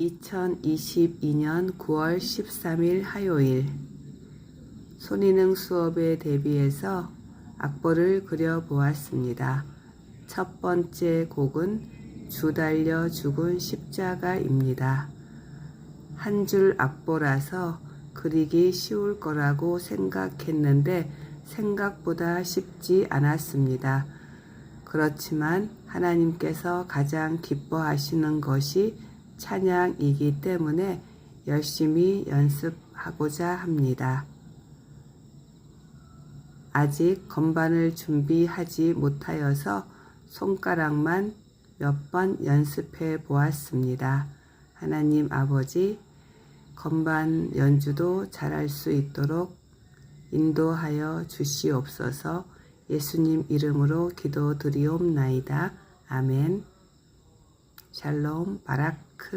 2022년 9월 13일 화요일 손이능 수업에 대비해서 악보를 그려보았습니다. 첫 번째 곡은 주 달려 죽은 십자가입니다. 한 줄 악보라서 그리기 쉬울 거라고 생각했는데 생각보다 쉽지 않았습니다. 그렇지만 하나님께서 가장 기뻐하시는 것이 찬양이기 때문에 열심히 연습하고자 합니다. 아직 건반을 준비하지 못하여서 손가락만 몇 번 연습해 보았습니다. 하나님 아버지, 건반 연주도 잘할 수 있도록 인도하여 주시옵소서 예수님 이름으로 기도드리옵나이다. 아멘. 샬롬 바라크.